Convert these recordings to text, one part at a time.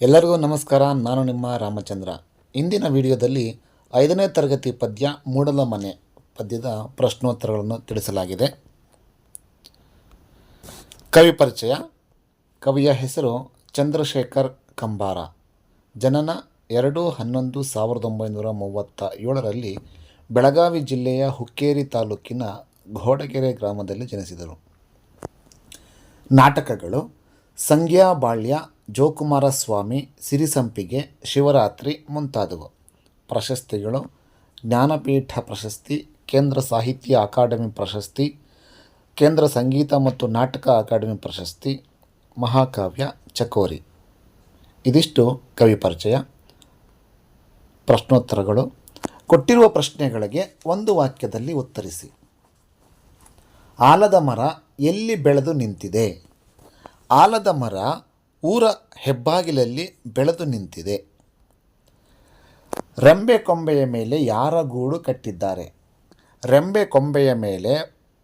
ಎಲ್ಲರಿಗೂ ನಮಸ್ಕಾರ, ನಾನು ನಿಮ್ಮ ರಾಮಚಂದ್ರ. ಇಂದಿನ ವಿಡಿಯೋದಲ್ಲಿ ಐದನೇ ತರಗತಿ ಪದ್ಯ ಮೂಡಲ ಮನೆ ಪದ್ಯದ ಪ್ರಶ್ನೋತ್ತರಗಳನ್ನು ತಿಳಿಸಲಾಗಿದೆ. ಕವಿ ಪರಿಚಯ. ಕವಿಯ ಹೆಸರು ಚಂದ್ರಶೇಖರ್ ಕಂಬಾರ. ಜನನ ಎರಡು ಹನ್ನೊಂದು ಸಾವಿರದ ಒಂಬೈನೂರ ಮೂವತ್ತ ಏಳರಲ್ಲಿ ಬೆಳಗಾವಿ ಜಿಲ್ಲೆಯ ಹುಕ್ಕೇರಿ ತಾಲೂಕಿನ ಘೋಡಗೆರೆ ಗ್ರಾಮದಲ್ಲಿ ಜನಿಸಿದರು. ನಾಟಕಗಳು ಸಂಗ್ಯಾ ಬಾಳ್ಯ ಜೋಕುಮಾರ ಸ್ವಾಮಿ ಸಿರಿಸಂಪಿಗೆ ಶಿವರಾತ್ರಿ ಮುಂತಾದವು. ಪ್ರಶಸ್ತಿಗಳು ಜ್ಞಾನಪೀಠ ಪ್ರಶಸ್ತಿ, ಕೇಂದ್ರ ಸಾಹಿತ್ಯ ಅಕಾಡೆಮಿ ಪ್ರಶಸ್ತಿ, ಕೇಂದ್ರ ಸಂಗೀತ ಮತ್ತು ನಾಟಕ ಅಕಾಡೆಮಿ ಪ್ರಶಸ್ತಿ, ಮಹಾಕಾವ್ಯ, ಚಕೋರಿ. ಇದಿಷ್ಟು ಕವಿ ಪರಿಚಯ. ಪ್ರಶ್ನೋತ್ತರಗಳು. ಕೊಟ್ಟಿರುವ ಪ್ರಶ್ನೆಗಳಿಗೆ ಒಂದು ವಾಕ್ಯದಲ್ಲಿ ಉತ್ತರಿಸಿ. ಆಲದ ಮರ ಎಲ್ಲಿ ಬೆಳೆದು ನಿಂತಿದೆ? ಆಲದ ಮರ ಊರ ಹೆಬ್ಬಾಗಿಲಲ್ಲಿ ಬೆಳೆದು ನಿಂತಿದೆ. ರೆಂಬೆ ಕೊಂಬೆಯ ಮೇಲೆ ಯಾರ ಗೂಡು ಕಟ್ಟಿದ್ದಾರೆ? ರೆಂಬೆ ಕೊಂಬೆಯ ಮೇಲೆ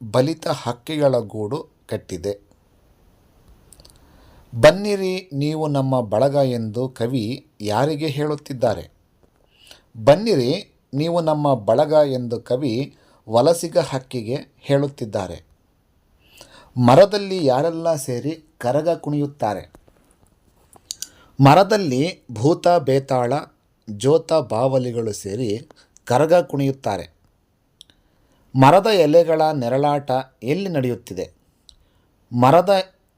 ಬಲಿತ ಹಕ್ಕಿಗಳ ಗೂಡು ಕಟ್ಟಿದೆ. ಬನ್ನಿರಿ, ನೀವು ನಮ್ಮ ಬಳಗ ಎಂದು ಕವಿ ಯಾರಿಗೆ ಹೇಳುತ್ತಿದ್ದಾರೆ? ಬನ್ನಿರಿ, ನೀವು ನಮ್ಮ ಬಳಗ ಎಂದು ಕವಿ ವಲಸಿಗ ಹಕ್ಕಿಗೆ ಹೇಳುತ್ತಿದ್ದಾರೆ. ಮರದಲ್ಲಿ ಯಾರೆಲ್ಲ ಸೇರಿ ಕರಗ ಕುಣಿಯುತ್ತಾರೆ? ಮರದಲ್ಲಿ ಭೂತ, ಬೇತಾಳ ಜೋತ ಬಾವಲಿಗಳು ಸೇರಿ ಕರಗ ಕುಣಿಯುತ್ತಾರೆ. ಮರದ ಎಲೆಗಳ ನೆರಳಾಟ ಎಲ್ಲಿ ನಡೆಯುತ್ತಿದೆ? ಮರದ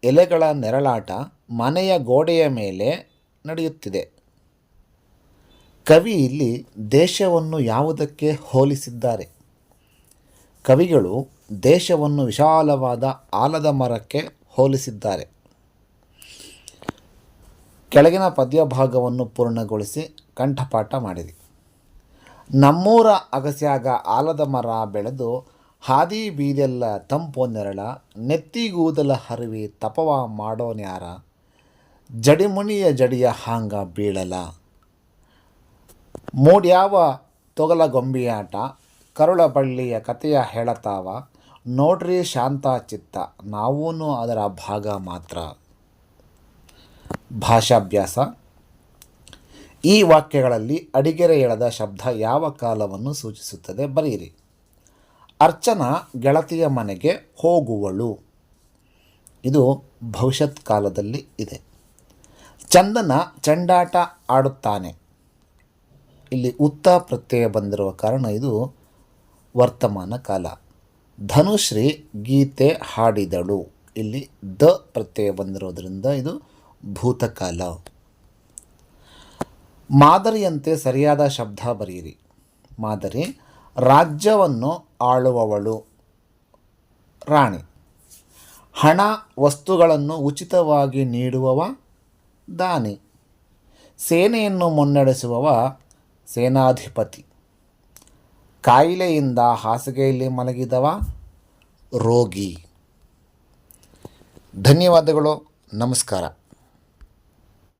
ಎಲೆಗಳ ನೆರಳಾಟ ಮನೆಯ ಗೋಡೆಯ ಮೇಲೆ ನಡೆಯುತ್ತಿದೆ. ಕವಿ ಇಲ್ಲಿ ದೇಶವನ್ನು ಯಾವುದಕ್ಕೆ ಹೋಲಿಸಿದ್ದಾರೆ? ಕವಿಗಳು ದೇಶವನ್ನು ವಿಶಾಲವಾದ ಆಲದ ಮರಕ್ಕೆ ಹೋಲಿಸಿದ್ದಾರೆ. ಕೆಳಗಿನ ಪದ್ಯ ಭಾಗವನ್ನು ಪೂರ್ಣಗೊಳಿಸಿ ಕಂಠಪಾಠ ಮಾಡಿದೆ ನಮ್ಮೂರ ಅಗಸ್ಯಾಗ ಆಲದ ಮರ ಬೆಳೆದು ಹಾದಿ ಬೀದೆಲ್ಲ ತಂಪು ನೆರಳ ನೆತ್ತಿಗೂದಲ ಹರಿವಿ ತಪವ ಮಾಡೋನ್ಯಾರ ಜಡಿಮುನಿಯ ಜಡಿಯ ಹಾಂಗ ಬೀಳಲ. ಮೂಡ್ಯಾವ ತೊಗಲ ಗೊಂಬಿಯಾಟ, ಕರುಳ ಬಳ್ಳಿಯ ಕಥೆಯ ಹೇಳತಾವ, ನೋಡ್ರಿ ಶಾಂತ ಚಿತ್ತ ನಾವೂ ಅದರ ಭಾಗ ಮಾತ್ರ. ಭಾಷಾಭ್ಯಾಸ. ಈ ವಾಕ್ಯಗಳಲ್ಲಿ ಅಡಿಗೆರೆ ಎಳೆದ ಶಬ್ದ ಯಾವ ಕಾಲವನ್ನು ಸೂಚಿಸುತ್ತದೆ ಬರೆಯಿರಿ. ಅರ್ಚನಾ ಗೆಳತಿಯ ಮನೆಗೆ ಹೋಗುವಳು. ಇದು ಭವಿಷ್ಯತ್ ಕಾಲದಲ್ಲಿ ಇದೆ. ಚಂದನ ಚಂಡಾಟ ಆಡುತ್ತಾನೆ. ಇಲ್ಲಿ ಉತ್ತ ಪ್ರತ್ಯಯ ಬಂದಿರುವ ಕಾರಣ ಇದು ವರ್ತಮಾನ ಕಾಲ. ಧನುಶ್ರೀ ಗೀತೆ ಹಾಡಿದಳು. ಇಲ್ಲಿ ದ ಪ್ರತ್ಯಯ ಬಂದಿರೋದರಿಂದ ಇದು ಭೂತಕಾಲ. ಮಾದರಿಯಂತೆ ಸರಿಯಾದ ಶಬ್ದ ಬರೆಯಿರಿ. ಮಾದರಿ, ರಾಜ್ಯವನ್ನು ಆಳುವವಳು, ರಾಣಿ. ಹಣ, ವಸ್ತುಗಳನ್ನು ಉಚಿತವಾಗಿ ನೀಡುವವ, ದಾನಿ. ಸೇನೆಯನ್ನು ಮುನ್ನಡೆಸುವವ, ಸೇನಾಧಿಪತಿ. ಕಾಯಿಲೆಯಿಂದ ಹಾಸಿಗೆಯಲ್ಲಿ ಮಲಗಿದವ, ರೋಗಿ. ಧನ್ಯವಾದಗಳು, ನಮಸ್ಕಾರ.